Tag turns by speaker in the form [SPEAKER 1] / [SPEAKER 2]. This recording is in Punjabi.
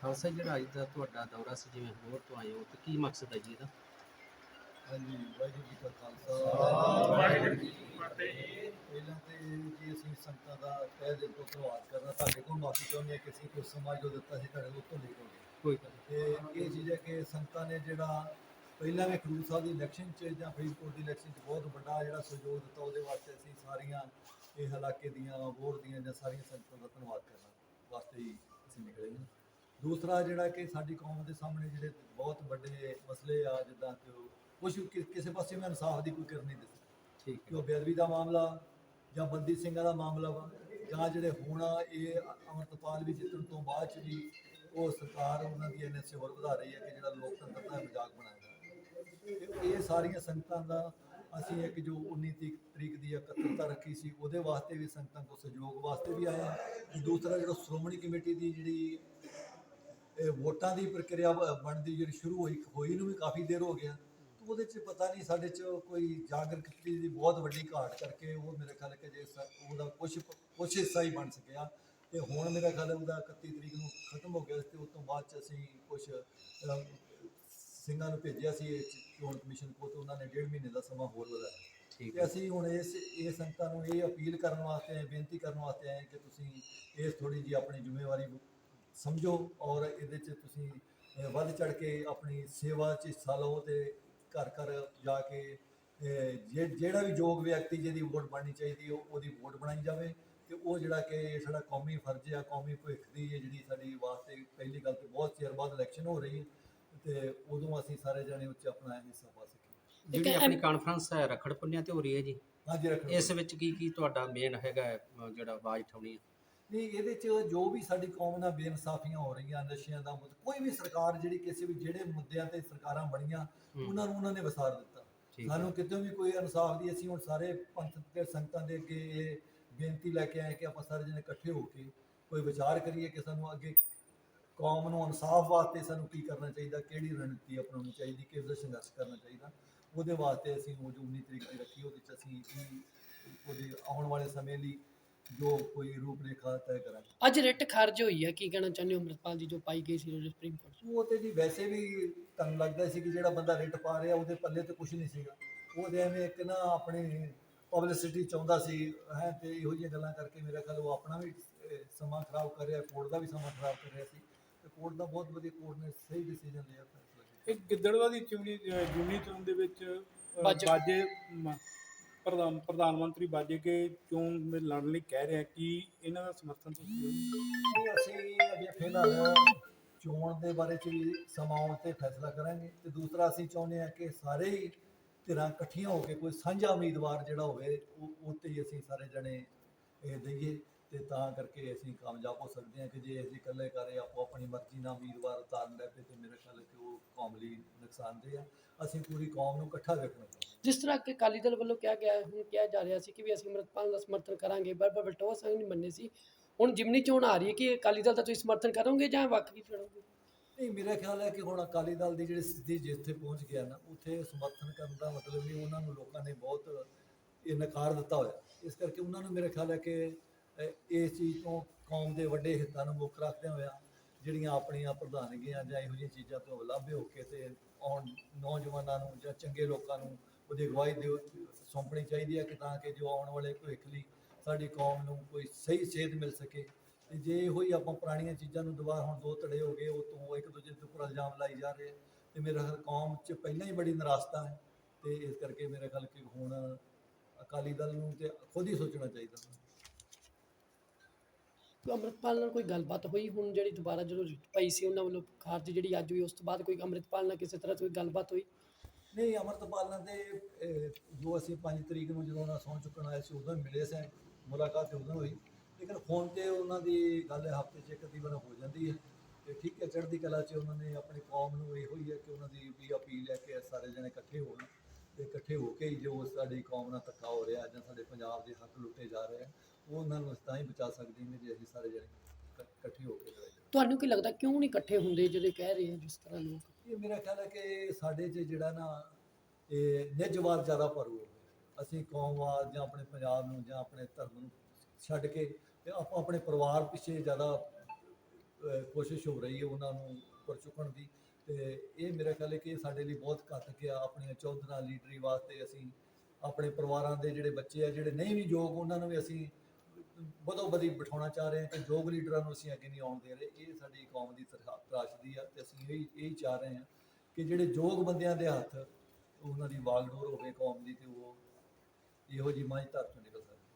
[SPEAKER 1] ਖਾਲਸਾ ਜਿਹੜਾ ਅੱਜ ਦਾ ਤੁਹਾਡਾ ਦੌਰਾ ਸੀ ਜਿਵੇਂ ਹੋਰ ਤੋਂ ਆਏ ਹੋ ਤੇ ਕੀ ਮਕਸਦ ਹੈ ਜੀ ਇਹਦਾ?
[SPEAKER 2] ਹਾਂਜੀ ਵਾਹਿਗੁਰੂ ਜੀ ਕਾ ਖਾਲਸਾ। ਵਾਹਿਗੁਰੂ ਜੀ ਕੀ ਫਤਿਹ ਪਹਿਲਾਂ ਤੇ ਜੀ ਅਸੀਂ ਸੰਗਤਾਂ ਦਾ ਤਹਿ ਦਿਲ ਤੋਂ ਧੰਨਵਾਦ ਕਰਨਾ ਤੁਹਾਡੇ ਕੋਲ ਮਾਫੀ ਚਾਹੁੰਦੇ ਹਾਂ ਕਿ ਅਸੀਂ ਕੁਝ ਸਮਾਂ ਜੋ ਦਿੱਤਾ ਸੀ ਤੁਹਾਡੇ ਕੋਲ ਭੁੱਲ ਗਏ।
[SPEAKER 1] ਕੋਈ ਗੱਲ
[SPEAKER 2] ਤੇ ਇਹ ਚੀਜ਼ ਹੈ ਕਿ ਸੰਗਤਾਂ ਨੇ ਜਿਹੜਾ ਪਹਿਲਾਂ ਵੀ ਖਡੂਰ ਸਾਹਿਬ ਦੀ ਇਲੈਕਸ਼ਨ 'ਚ ਜਾਂ ਫਰੀਦਕੋਟ ਦੀ ਇਲੈਕਸ਼ਨ 'ਚ ਬਹੁਤ ਵੱਡਾ ਜਿਹੜਾ ਸਹਿਯੋਗ ਦਿੱਤਾ ਉਹਦੇ ਵਾਸਤੇ ਅਸੀਂ ਸਾਰੀਆਂ ਇਹ ਇਲਾਕੇ ਦੀਆਂ ਵੋਟ ਦੀਆਂ ਜਾਂ ਸਾਰੀਆਂ ਸੰਗਤਾਂ ਦਾ ਧੰਨਵਾਦ ਕਰਨਾ ਵਾਸਤੇ ਹੀ ਅਸੀਂ ਨਿਕਲੇ ਹਾਂ। ਦੂਸਰਾ ਜਿਹੜਾ ਕਿ ਸਾਡੀ ਕੌਮ ਦੇ ਸਾਹਮਣੇ ਜਿਹੜੇ ਬਹੁਤ ਵੱਡੇ ਮਸਲੇ ਆ ਜਿੱਦਾਂ ਕਿ ਕੁਝ ਕਿਸੇ ਪਾਸੇ ਮੈਂ ਇਨਸਾਫ ਦੀ ਕੋਈ ਕਰ ਨਹੀਂ ਦਿੱਤੀ।
[SPEAKER 1] ਠੀਕ
[SPEAKER 2] ਕਿ
[SPEAKER 1] ਹੈ
[SPEAKER 2] ਉਹ ਬੇਅਦਬੀ ਦਾ ਮਾਮਲਾ ਜਾਂ ਬੰਦੀ ਸਿੰਘਾਂ ਦਾ ਮਾਮਲਾ ਵਾ ਜਾਂ ਜਿਹੜੇ ਹੁਣ ਇਹ ਅਮਰਤਪਾਲ ਵੀ ਜਿੱਤਣ ਤੋਂ ਬਾਅਦ ਚ ਵੀ ਉਹ ਸਰਕਾਰ ਉਹਨਾਂ ਦੀ ਐਨਐਸਏ ਹੋਰ ਵਧਾ ਰਹੀ ਹੈ ਕਿ ਜਿਹੜਾ ਲੋਕਤੰਤਰ ਦਾ ਮਜ਼ਾਕ ਬਣਾਇਆ। ਇਹ ਸਾਰੀਆਂ ਸੰਗਤਾਂ ਦਾ ਅਸੀਂ ਇੱਕ ਜੋ 19 ਤਰੀਕ ਤਰੀਕ ਦੀ ਇਕੱਤਰਤਾ ਰੱਖੀ ਸੀ, ਉਹਦੇ ਵਾਸਤੇ ਵੀ ਸੰਗਤਾਂ ਕੋਲ ਸਹਿਯੋਗ ਵਾਸਤੇ ਵੀ ਆਏ ਦੂਸਰਾ ਜਿਹੜਾ ਸ਼੍ਰੋਮਣੀ ਕਮੇਟੀ ਦੀ ਜਿਹੜੀ ਇਹ ਵੋਟਾਂ ਦੀ ਪ੍ਰਕਿਰਿਆ ਬ- ਬਣਦੀ ਜਿਹੜੀ ਸ਼ੁਰੂ ਹੋਈ ਹੋਈ ਨੂੰ ਵੀ ਕਾਫੀ ਦੇਰ ਹੋ ਗਿਆ। ਤੇ ਉਹਦੇ 'ਚ ਪਤਾ ਨਹੀਂ ਸਾਡੇ 'ਚ ਕੋਈ ਜਾਗਰੂਕਤੀ ਦੀ ਬਹੁਤ ਵੱਡੀ ਘਾਟ ਕਰਕੇ ਉਹ ਮੇਰੇ ਖਿਆਲ ਕਿ ਜੇ ਸ- ਉਹਦਾ ਕੁਝ ਕੁਛ ਹਿੱਸਾ ਹੀ ਬਣ ਸਕਿਆ। ਤੇ ਹੁਣ ਮੇਰਾ ਖਿਆਲ ਹੈ ਉਹਦਾ 31 ਤਰੀਕ ਨੂੰ ਖਤਮ ਹੋ ਗਿਆ ਤੇ ਉਸ ਤੋਂ ਬਾਅਦ 'ਚ ਅਸੀਂ ਕੁਝ ਸਿੰਘਾਂ ਨੂੰ ਭੇਜਿਆ ਸੀ ਇਹ ਚੋਣ ਕਮਿਸ਼ਨ ਕੋਲ ਤੇ ਉਹਨਾਂ ਨੇ ਡੇਢ ਮਹੀਨੇ ਦਾ ਸਮਾਂ ਹੋਰ ਵਧਾਇਆ।
[SPEAKER 1] ਠੀਕ
[SPEAKER 2] ਤੇ
[SPEAKER 1] ਹੈ।
[SPEAKER 2] ਅਸੀਂ ਹੁਣ ਇਸ ਇਹ ਸੰਗਤਾਂ ਨੂੰ ਇਹ ਅਪੀਲ ਕਰਨ ਵਾਸਤੇ ਆਏ ਬੇਨਤੀ ਕਰਨ ਵਾਸਤੇ ਆਏ ਕਿ ਤੁਸੀਂ ਇਸ ਥੋੜੀ ਜੀ ਆਪਣੀ ਜ਼ਿੰਮੇਵਾਰੀ ਸਮਝੋ ਔਰ ਇਹਦੇ 'ਚ ਤੁਸੀਂ ਅਹ, ਵੱਧ ਚੜ ਕੇ ਆਪਣੀ ਸੇਵਾ 'ਚ ਹਿੱਸਾ ਲਓ ਤੇ ਘਰ ਘਰ ਜਾ ਕੇ ਅਹ, ਜੇ- ਜਿਹੜਾ ਵੀ ਯੋਗ ਵਿਅਕਤੀ ਜਿਹਦੀ ਵੋਟ ਬਣਨੀ ਚਾਹੀਦੀ ਉਹ ਉਹਦੀ ਵੋਟ ਬਣਾਈ ਜਾਵੇ ਤੇ ਉਹ ਜਿਹੜਾ ਕਿ ਸਾਡਾ ਕੌਮੀ ਫਰਜ਼ ਆ ਕੌਮੀ ਭਵਿੱਖ ਦੀ ਇਹ ਜਿਹੜੀ ਸਾਡੀ ਵਾਸਤੇ ਪਹਿਲੀ ਗੱਲ ਤੇ ਬਹੁਤ ਚਿਰ ਬਾਅਦ ਇਲੈਕਸ਼ਨ ਹੋ ਰਹੀ ਹੈ ਤੇ ਉਦੋਂ ਅਸੀਂ ਸਾਰੇ ਜਣੇ ਉੱਚ ਆਪਣਾ ਹਿੱਸਾ ਪਾ ਸਕੀਏ
[SPEAKER 1] ਜਿਹੜੀ ਆਪਣੀ ਕਾਨਫਰੰਸ ਹੈ ਰਖੜ ਪੁੰਨਿਆ ਤੇ ਹੋ ਰਹੀ ਹੈ ਜੀ।
[SPEAKER 2] ਹਾਂਜੀ ਰੱਖੋ
[SPEAKER 1] ਇਸ ਵਿੱਚ ਕੀ ਕੀ ਤੁਹਾਡਾ ਮੇਨ ਹੈਗਾ ਹੈ, ਜਿਹੜਾ ਆਵਾਜ਼ ਉਠਾਉਣੀ ਹੈ?
[SPEAKER 2] ਨਹੀਂ ਇਹਦੇ ਚ ਜੋ ਵੀ ਸਾਡੀ ਕੌਮ ਨਾਲ ਬੇਇਨਸਾਫੀਆਂ ਹੋ ਰਹੀਆਂ ਨਸ਼ਿਆਂ ਦਾ ਮੁੱਦਾ ਕੋਈ ਵੀ ਸਰਕਾਰ ਜਿਹੜੀ ਕਿਸੇ ਵੀ ਜਿਹੜੇ ਮੁੱਦਿਆਂ ਤੇ ਸਰਕਾਰਾਂ ਬਣੀਆਂ
[SPEAKER 1] ਹੂੰ,
[SPEAKER 2] ਉਹਨਾਂ ਨੂੰ ਉਹਨਾਂ ਨੇ ਵਿਸਾਰ ਦਿੱਤਾ।
[SPEAKER 1] ਠੀਕ ਹੈ।
[SPEAKER 2] ਸਾਨੂੰ ਕਿਤੇ ਵੀ ਕੋਈ ਇਨਸਾਫ ਦੀ ਅਸੀਂ ਹੁਣ ਸਾਰੇ ਪੰਥ ਤੇ ਸੰਗਤਾਂ ਦੇ ਅੱਗੇ ਇਹ ਬੇਨਤੀ ਲੈ ਕੇ ਆਏ ਕਿ ਆਪਾਂ ਸਾਰੇ ਜਣੇ ਇਕੱਠੇ ਹੋ ਕੇ ਕੋਈ ਵਿਚਾਰ ਕਰੀਏ ਕਿ ਸਾਨੂੰ ਅੱਗੇ ਕੌਮ ਨੂੰ ਇਨਸਾਫ ਵਾਸਤੇ ਸਾਨੂੰ ਕੀ ਕਰਨਾ ਚਾਹੀਦਾ ਕਿਹੜੀ ਰਣਨੀਤੀ ਅਪਣਾਉਣੀ ਚਾਹੀਦੀ ਕਿਸ ਦਾ ਸੰਘਰਸ਼ ਕਰਨਾ ਚਾਹੀਦਾ ਉਹਦੇ ਵਾਸਤੇ ਅਸੀਂ ਉਹ ਜੋ 19 ਤਰੀਕ ਦੀ ਰੱਖੀ ਉਹਦੇ ਚ ਅਸੀਂ ਉਹਦੇ ਆਉਣ ਵਾਲੇ ਸਮੇਂ ਲਈ ਜੋ ਕੋਈ ਰੂਪਰੇਖਾ ਤੈਅ ਕਰਾਂਗੇ।
[SPEAKER 3] ਅੱਜ ਰਿਟ ਖਾਰਜ ਹੋਈ ਹੈ ਕੀ ਕਹਿਣਾ ਚਾਹੁੰਦੇ ਹੋ ਅੰਮ੍ਰਿਤਪਾਲ ਜੀ ਜੋ ਪਾਈ ਗਈ ਸੀ ਰੋਜ਼ ਸੁਪਰੀਮ ਕੋਰਟ?
[SPEAKER 2] ਉਹ ਤੇ ਜੀ ਵੈਸੇ ਵੀ ਤੁਹਾਨੂੰ ਲੱਗਦਾ ਸੀ ਕਿ ਜਿਹੜਾ ਬੰਦਾ ਰਿਟ ਪਾ ਰਿਹਾ ਉਹਦੇ ਪੱਲੇ ਤੇ ਕੁਝ ਨਹੀਂ ਸੀਗਾ। ਉਹ ਤੇ ਐਵੇਂ ਇੱਕ ਨਾ ਆਪਣੀ ਪਬਲਿਸਿਟੀ ਚਾਹੁੰਦਾ ਸੀ ਹੈ ਤੇ ਇਹੋ ਜਿਹੀਆਂ ਗੱਲਾਂ ਕਰਕੇ ਮੇਰਾ ਖਿਆਲ ਉਹ ਆਪਣਾ ਵੀ ਸਮਾਂ ਖਰਾਬ ਕਰ ਰਿਹਾ ਕੋਰਟ ਦਾ ਵੀ ਸਮਾਂ ਖਰਾਬ ਕਰ ਰਿਹਾ ਸੀ। ਕੋਰਟ ਦਾ ਬਹੁਤ ਵਧੀਆ ਕੋਰਟ ਨੇ ਸਹੀ ਡਿਸੀਜਨ ਲਿਆ ਫੈਸਲਾ ਕੀਤਾ
[SPEAKER 4] ਇੱਕ ਗਿੱਦੜਵਾ ਦੀ ਚੁਣੀ ਜੁਮਨੀ ਚੋਣ ਦੇ ਵਿੱਚ ਅ,
[SPEAKER 3] ਬਾਜੇ-
[SPEAKER 4] ਬਾਜੇ ਮ- ਪ੍ਰਧਾਨ ਪ੍ਰਧਾਨ ਮੰਤਰੀ ਬਾਜੇ ਕੇ ਚੋਣ ਵਿੱਚ ਲੜਨ ਲਈ ਕਹਿ ਰਿਹਾ ਕਿ ਇਹਨਾਂ ਦਾ ਸਮਰਥਨ ਤੁਸੀਂ।
[SPEAKER 2] ਨਹੀਂ, ਅਸੀਂ ਅਜੇ ਫਿਲਹਾਲ ਚੋਣ ਦੇ ਬਾਰੇ ਚ ਵੀ ਸਮਾਂ ਆਉਣ ਤੇ ਫੈਸਲਾ ਕਰਾਂਗੇ। ਤੇ ਦੂਸਰਾ ਅਸੀਂ ਚਾਹੁੰਦੇ ਹਾਂ ਕਿ ਸਾਰੇ ਹੀ ਧਿਰਾਂ ਇਕੱਠੀਆਂ ਹੋ ਕੇ ਕੋਈ ਸਾਂਝਾ ਉਮੀਦਵਾਰ ਜਿਹੜਾ ਹੋਵੇ ਉਹ ਉਹ ਤੇ ਹੀ ਅਸੀਂ ਸਾਰੇ ਜਣੇ ਇਹ ਦਈਏ। ਤੇ ਤਾਂ ਕਰਕੇ ਅਸੀਂ ਕਾਮਯਾਬ ਹੋ ਸਕਦੇ ਹਾਂ ਕਿ ਜੇ ਅਸੀਂ ਇਕੱਲੇ ਕਰੇ ਆਪੋ ਆਪਣੀ ਮਰਜ਼ੀ ਨਾਲ ਉਮੀਦਵਾਰ ਉਤਾਰਨ ਪਏ ਤੇ ਮੇਰੇ ਖਿਆਲ ਕਿ ਉਹ ਕੌਮ ਲਈ ਨੁਕਸਾਨਦੇਹ ਆ। ਅਸੀਂ ਪੂਰੀ ਕੌਮ ਨੂੰ ਇਕੱਠਾ ਹਾਂ।
[SPEAKER 3] ਜਿਸ ਤਰ੍ਹਾਂ ਕਿ ਅਕਾਲੀ ਦਲ ਵੱਲੋਂ ਕਿਹਾ ਗਿਆ ਹੁਣ ਕਿਹਾ ਜਾ ਰਿਹਾ ਸੀ ਕਿ ਵੀ ਅਸੀਂ ਅੰਮ੍ਰਿਤਪਾਲ ਦਾ ਸਮਰਥਨ ਕਰਾਂਗੇ ਪਰ ਬਲਟੋਆ ਸਿੰਘ ਨਹੀਂ ਮੰਨੇ ਸੀ। ਹੁਣ ਜਿਮਨੀ ਚੋਣ ਆ ਰਹੀ ਹੈ ਕਿ ਅਕਾਲੀ ਦਲ ਦਾ ਤੁਸੀਂ ਸਮਰਥਨ ਕਰੋਗੇ ਜਾਂ ਬਾਕੀ ਛੱਡੋਗੇ
[SPEAKER 2] ਨਹੀਂ ਮੇਰਾ ਖਿਆਲ ਹੈ ਕਿ ਹੁਣ ਅਕਾਲੀ ਦਲ ਦੀ ਜਿਹੜੀ ਸਥਿਤੀ ਜਿੱਥੇ ਪਹੁੰਚ ਗਿਆ ਨਾ ਉੱਥੇ ਸਮਰਥਨ ਕਰਨ ਦਾ ਮਤਲਬ ਵੀ ਉਹਨਾਂ ਨੂੰ ਲੋਕਾਂ ਨੇ ਬਹੁਤ ਇਹ ਨਕਾਰ ਦਿੱਤਾ ਹੋਇਆ। ਇਸ ਕਰਕੇ ਉਹਨਾਂ ਨੂੰ ਮੇਰਾ ਖਿਆਲ ਹੈ ਕਿ ਇਸ ਚੀਜ਼ ਤੋਂ ਕੌਮ ਦੇ ਵੱਡੇ ਹਿੱਤਾਂ ਨੂੰ ਮੁੱਖ ਰੱਖਦਿਆਂ ਹੋਇਆ ਜਿਹੜੀਆਂ ਆਪਣੀਆਂ ਪ੍ਰਧਾਨਗੀਆਂ ਜਾਂ ਇਹੋ ਜਿਹੀਆਂ ਚੀਜ਼ਾਂ ਤੋਂ ਲਾਭੇ ਹੋ ਕੇ ਤੇ ਆਉਣ ਨੌਜਵਾਨਾਂ ਨੂੰ ਜਾਂ ਚੰਗੇ ਲੋਕਾਂ ਨੂੰ ਉਹਦੀ ਅਗਵਾਈ ਦਿਓ, ਸੌਂਪਣੀ ਚਾਹੀਦੀ ਹੈ ਕਿ ਤਾਂ ਕਿ ਜੋ ਆਉਣ ਵਾਲੇ ਭਵਿੱਖ ਲਈ ਸਾਡੀ ਕੌਮ ਨੂੰ ਕੋਈ ਸਹੀ ਸੇਧ ਮਿਲ ਸਕੇ। ਤੇ ਜੇ ਇਹੋ ਹੀ ਆਪਾਂ ਪੁਰਾਣੀਆਂ ਚੀਜ਼ਾਂ ਨੂੰ ਦੁਬਾਰਾ ਹੁਣ ਦੋ ਧੜੇ ਹੋ ਗਏ, ਉਹ ਤੋਂ ਇੱਕ ਦੂਜੇ ਦੇ ਉੱਪਰ ਇਲਜ਼ਾਮ ਲਾਈ ਜਾ ਰਹੇ ਆ ਤੇ ਮੇਰਾ ਖਿਆਲ ਕੌਮ 'ਚ ਪਹਿਲਾਂ ਹੀ ਬੜੀ ਨਿਰਾਸ਼ਤਾ ਹੈ ਤੇ ਇਸ ਕਰਕੇ ਮੇਰੇ ਖਿਆਲ ਕਿ ਹੁਣ ਅਕਾਲੀ ਦਲ ਨੂੰ ਤੇ ਖੁਦ ਹੀ ਸੋਚਣਾ ਚਾਹੀਦਾ।
[SPEAKER 3] ਅੰਮ੍ਰਿਤਪਾਲ ਨਾਲ ਕੋਈ ਗੱਲਬਾਤ ਹੋਈ ਹੁਣ ਜਿਹੜੀ ਦੁਬਾਰਾ ਜਦੋਂ ਪਈ ਸੀ ਉਹਨਾਂ ਵੱਲੋਂ ਖਾਰਜ ਜਿਹੜੀ ਅੱਜ ਹੋਈ ਉਸ ਤੋਂ ਬਾਅਦ ਕੋਈ ਅੰਮ੍ਰਿਤਪਾਲ ਨਾਲ ਕਿਸੇ ਤਰ੍ਹਾਂ ਦੀ ਕੋਈ ਗੱਲਬਾਤ ਹੋਈ?
[SPEAKER 2] ਨਹੀਂ ਅਮਰਤਪਾਲ ਨਾਲ ਤੇ ਅਹ, ਜੋ ਅਸੀਂ 5 ਤਰੀਕ ਨੂੰ ਜਦੋਂ ਉਹਨਾਂ ਸਹੁੰ ਚੁੱਕਣ ਆਏ ਸੀ ਉਦੋਂ ਹੀ ਮਿਲੇ ਸੀ ਮੁਲਾਕਾਤ ਉਦੋਂ ਹੋਈ। ਲੇਕਿਨ ਫੋਨ ਤੇ ਉਹਨਾਂ ਦੀ ਗੱਲ ਹਫ਼ਤੇ 'ਚ ਇੱਕ ਅੱਧੀ ਵਾਰ ਹੋ ਜਾਂਦੀ ਹੈ ਤੇ ਠੀਕ ਹੈ ਚੜ੍ਹਦੀ ਕਲਾ 'ਚ ਉਹਨਾਂ ਨੇ ਆਪਣੀ ਕੌਮ ਨੂੰ ਇਹੋ ਹੀ ਹੈ ਕਿ ਉਹਨਾਂ ਦੀ ਵੀ ਅਪੀਲ ਹੈ ਕਿ ਸਾਰੇ ਜਣੇ ਇਕੱਠੇ ਹੋਣ ਤੇ ਇਕੱਠੇ ਹੋ ਕੇ ਹੀ ਜੋ ਸਾਡੀ ਕੌਮ ਨਾਲ ਧੱਕਾ ਹੋ ਰਿਹਾ ਜਾਂ ਸਾਡੇ ਪੰਜਾਬ ਦੇ ਹੱਕ ਲੁੱਟੇ ਜਾ ਰਹੇ ਆ ਉਹ ਉਹਨਾਂ ਨੂੰ ਅਸੀਂ ਤਾਂ ਹੀ ਬਚਾ ਸਕਦੇ ਨੇ ਜੇ ਅਸੀਂ ਸਾਰੇ ਜਣੇ ਇਕ- ਇਕੱਠੇ ਹੋ ਕੇ ਲੜਾਈ
[SPEAKER 3] ਤੁਹਾਨੂੰ ਕੀ ਲੱਗਦਾ ਕਿਉਂ ਨਹੀਂ ਇਕੱਠੇ ਹੁੰਦੇ ਜਿਹੜੇ ਕਹਿ ਰਹੇ ਆ ਜਿਸ ਤਰ੍ਹਾਂ ਲੋਕ?
[SPEAKER 2] ਇਹ ਮੇਰਾ ਖਿਆਲ ਹੈ ਕਿ ਸਾਡੇ 'ਚ ਜਿਹੜਾ ਨਾ ਇਹ ਨਿੱਜਵਾਦ ਜ਼ਿਆਦਾ ਭਰੂ ਹੋ ਗਿਆ। ਅਸੀਂ ਕੌਮਵਾਦ ਜਾਂ ਆਪਣੇ ਪੰਜਾਬ ਨੂੰ ਜਾਂ ਆਪਣੇ ਧਰਮ ਨੂੰ ਛੱਡ ਕੇ ਤੇ ਆਪਾਂ ਆਪਣੇ ਪਰਿਵਾਰ ਪਿੱਛੇ ਜ਼ਿਆਦਾ ਅਹ, ਕੋਸ਼ਿਸ਼ ਹੋ ਰਹੀ ਹੈ ਉਹਨਾਂ ਨੂੰ ਉੱਪਰ ਚੁੱਕਣ ਦੀ। ਤੇ ਇਹ ਮੇਰਾ ਖਿਆਲ ਹੈ ਕਿ ਇਹ ਸਾਡੇ ਲਈ ਬਹੁਤ ਘਾਤਕ ਆ ਆਪਣੀਆਂ ਚੌਧਰਾਂ ਲੀਡਰੀ ਵਾਸਤੇ ਅਸੀਂ ਆਪਣੇ ਪਰਿਵਾਰਾਂ ਦੇ ਜਿਹੜੇ ਬੱਚੇ ਆ ਜਿਹੜੇ ਨਹੀਂ ਵੀ ਯੋਗ ਉਹਨਾਂ ਨੂੰ ਵੀ ਅਸੀਂ ਬਦੋ ਬਦੀ ਬਿਠਾਉਣਾ ਚਾਹ ਰਹੇ ਹਾਂ ਕਿ ਯੋਗ ਲੀਡਰਾਂ ਨੂੰ ਅਸੀਂ ਅੱਗੇ ਨਹੀਂ ਆਉਣ ਦੇ ਰਹੇ, ਇਹ ਸਾਡੀ ਕੌਮ ਦੀ ਤਰਾ- ਤਰਾਸ਼ਦੀ ਆ ਤੇ ਅਸੀਂ ਇਹ ਇਹ ਚਾਹ ਰਹੇ ਹਾਂ ਕਿ ਜਿਹੜੇ ਯੋਗ ਬੰਦਿਆਂ ਦੇ ਹੱਥ ਉਹਨਾਂ ਦੀ ਵਾਗਡੋਰ ਹੋਵੇ ਕੌਮ ਦੀ ਤੇ ਉਹ ਇਹੋ ਜਿਹੀ ਮਾਝ ਧਰ ਚੋਂ ਨਿਕਲ ਸਕਦੀ